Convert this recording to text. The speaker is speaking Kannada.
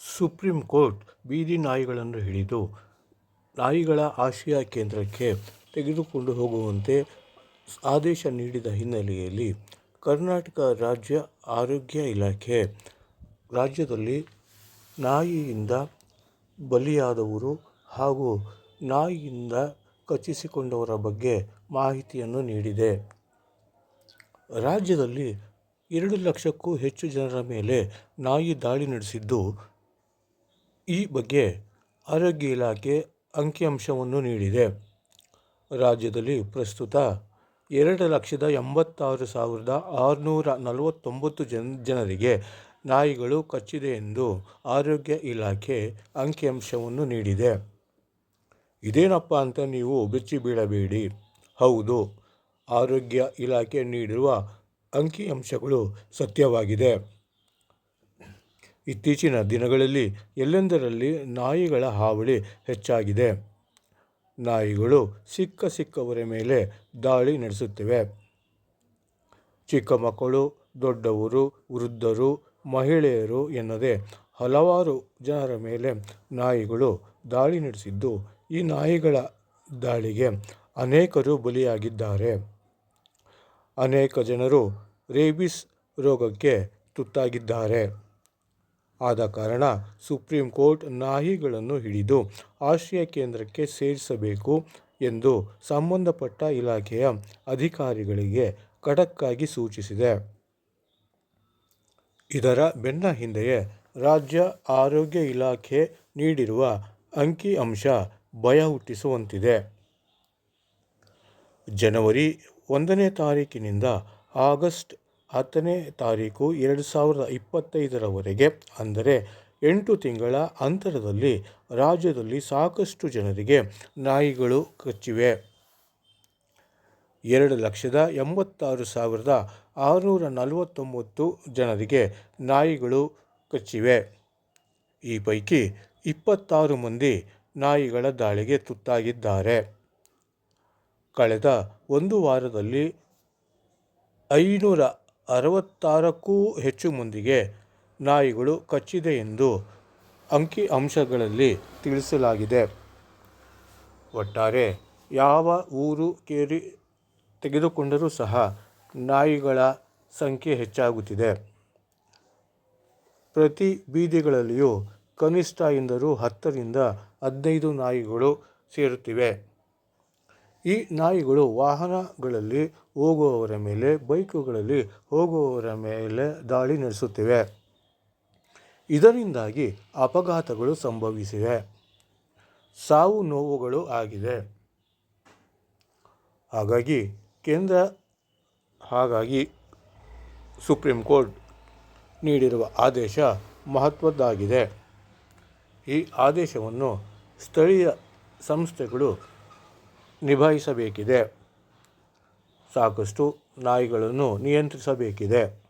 ಸುಪ್ರೀಂ ಕೋರ್ಟ್ ಬೀದಿ ನಾಯಿಗಳನ್ನು ಹಿಡಿದು ನಾಯಿಗಳ ಆಶ್ರಯ ಕೇಂದ್ರಕ್ಕೆ ತೆಗೆದುಕೊಂಡು ಹೋಗುವಂತೆ ಆದೇಶ ನೀಡಿದ ಹಿನ್ನೆಲೆಯಲ್ಲಿ ಕರ್ನಾಟಕ ರಾಜ್ಯ ಆರೋಗ್ಯ ಇಲಾಖೆ ರಾಜ್ಯದಲ್ಲಿ ನಾಯಿಯಿಂದ ಬಲಿಯಾದವರು ಹಾಗೂ ನಾಯಿಯಿಂದ ಕಚ್ಚಿಸಿಕೊಂಡವರ ಬಗ್ಗೆ ಮಾಹಿತಿಯನ್ನು ನೀಡಿದೆ. ರಾಜ್ಯದಲ್ಲಿ ಎರಡು ಲಕ್ಷಕ್ಕೂ ಹೆಚ್ಚು ಜನರ ಮೇಲೆ ನಾಯಿ ದಾಳಿ ನಡೆಸಿದ್ದು ಈ ಬಗ್ಗೆ ಆರೋಗ್ಯ ಇಲಾಖೆ ಅಂಕಿಅಂಶವನ್ನು ನೀಡಿದೆ. ರಾಜ್ಯದಲ್ಲಿ ಪ್ರಸ್ತುತ ಎರಡು ಲಕ್ಷದ ಎಂಬತ್ತಾರು ಸಾವಿರದ ಆರುನೂರ ನಲವತ್ತೊಂಬತ್ತು ಜನ, ಜನರಿಗೆ ನಾಯಿಗಳು ಕಚ್ಚಿದೆ ಎಂದು ಆರೋಗ್ಯ ಇಲಾಖೆ ಅಂಕಿಅಂಶವನ್ನು ನೀಡಿದೆ. ಇದೇನಪ್ಪ ಅಂತ ನೀವು ಬೆಚ್ಚಿ ಬೀಳಬೇಡಿ. ಹೌದು, ಆರೋಗ್ಯ ಇಲಾಖೆ ನೀಡಿರುವ ಅಂಕಿಅಂಶಗಳು ಸತ್ಯವಾಗಿದೆ. ಇತ್ತೀಚಿನ ದಿನಗಳಲ್ಲಿ ಎಲ್ಲೆಂದರಲ್ಲಿ ನಾಯಿಗಳ ಹಾವಳಿ ಹೆಚ್ಚಾಗಿದೆ. ನಾಯಿಗಳು ಸಿಕ್ಕ ಸಿಕ್ಕವರ ಮೇಲೆ ದಾಳಿ ನಡೆಸುತ್ತಿವೆ. ಚಿಕ್ಕ ಮಕ್ಕಳು, ದೊಡ್ಡವರು, ವೃದ್ಧರು, ಮಹಿಳೆಯರು ಎನ್ನದೆ ಹಲವಾರು ಜನರ ಮೇಲೆ ನಾಯಿಗಳು ದಾಳಿ ನಡೆಸಿದ್ದು, ಈ ನಾಯಿಗಳ ದಾಳಿಗೆ ಅನೇಕರು ಬಲಿಯಾಗಿದ್ದಾರೆ. ಅನೇಕ ಜನರು ರೇಬಿಸ್ ರೋಗಕ್ಕೆ ತುತ್ತಾಗಿದ್ದಾರೆ. ಆದ ಕಾರಣ ಸುಪ್ರೀಂ ಕೋರ್ಟ್ ನಾಯಿಗಳನ್ನು ಹಿಡಿದು ಆಶ್ರಯ ಕೇಂದ್ರಕ್ಕೆ ಸೇರಿಸಬೇಕು ಎಂದು ಸಂಬಂಧಪಟ್ಟ ಇಲಾಖೆಯ ಅಧಿಕಾರಿಗಳಿಗೆ ಖಡಕ್ಕಾಗಿ ಸೂಚಿಸಿದೆ. ಇದರ ಬೆನ್ನ ಹಿಂದೆಯೇ ರಾಜ್ಯ ಆರೋಗ್ಯ ಇಲಾಖೆ ನೀಡಿರುವ ಅಂಕಿಅಂಶ ಭಯ ಹುಟ್ಟಿಸುವಂತಿದೆ. ಜನವರಿ ಒಂದನೇ ತಾರೀಕಿನಿಂದ ಆಗಸ್ಟ್ ಹತ್ತನೇ ತಾರೀಕು ಎರಡು ಸಾವಿರದ ಇಪ್ಪತ್ತೈದರವರೆಗೆ, ಅಂದರೆ ಎಂಟು ತಿಂಗಳ ಅಂತರದಲ್ಲಿ ರಾಜ್ಯದಲ್ಲಿ ಸಾಕಷ್ಟು ಜನರಿಗೆ ನಾಯಿಗಳು ಕಚ್ಚಿವೆ. ಎರಡು ಲಕ್ಷದ ಎಂಬತ್ತಾರು ಸಾವಿರದ ಆರುನೂರ ನಲವತ್ತೊಂಬತ್ತು ಜನರಿಗೆ ನಾಯಿಗಳು ಕಚ್ಚಿವೆ. ಈ ಪೈಕಿ ಇಪ್ಪತ್ತಾರು ಮಂದಿ ನಾಯಿಗಳ ದಾಳಿಗೆ ತುತ್ತಾಗಿದ್ದಾರೆ. ಕಳೆದ ಒಂದು ವಾರದಲ್ಲಿ ಐನೂರ ಅರವತ್ತಾರಕ್ಕೂ ಹೆಚ್ಚು ಮಂದಿಗೆ ನಾಯಿಗಳು ಕಚ್ಚಿದೆ ಎಂದು ಅಂಕಿ ಅಂಶಗಳಲ್ಲಿ ತಿಳಿಸಲಾಗಿದೆ. ಒಟ್ಟಾರೆ ಯಾವ ಊರು ಕೇರಿ ತೆಗೆದುಕೊಂಡರೂ ಸಹ ನಾಯಿಗಳ ಸಂಖ್ಯೆ ಹೆಚ್ಚಾಗುತ್ತಿದೆ. ಪ್ರತಿ ಬೀದಿಗಳಲ್ಲಿಯೂ ಕನಿಷ್ಠ ಎಂದರೂ ಹತ್ತರಿಂದ ಹದಿನೈದು ನಾಯಿಗಳು ಸೇರುತ್ತಿವೆ. ಈ ನಾಯಿಗಳು ವಾಹನಗಳಲ್ಲಿ ಹೋಗುವವರ ಮೇಲೆ, ಬೈಕುಗಳಲ್ಲಿ ಹೋಗುವವರ ಮೇಲೆ ದಾಳಿ ನಡೆಸುತ್ತಿವೆ. ಇದರಿಂದಾಗಿ ಅಪಘಾತಗಳು ಸಂಭವಿಸಿವೆ. ಸಾವು ನೋವುಗಳು ಆಗಿದೆ. ಹಾಗಾಗಿ ಕೇಂದ್ರ, ಹಾಗಾಗಿ ಸುಪ್ರೀಂ ಕೋರ್ಟ್ ನೀಡಿರುವ ಆದೇಶ ಮಹತ್ವದ್ದಾಗಿದೆ. ಈ ಆದೇಶವನ್ನು ಸ್ಥಳೀಯ ಸಂಸ್ಥೆಗಳು ನಿಭಾಯಿಸಬೇಕಿದೆ. ಸಾಕಷ್ಟು ನಾಯಿಗಳನ್ನು ನಿಯಂತ್ರಿಸಬೇಕಿದೆ.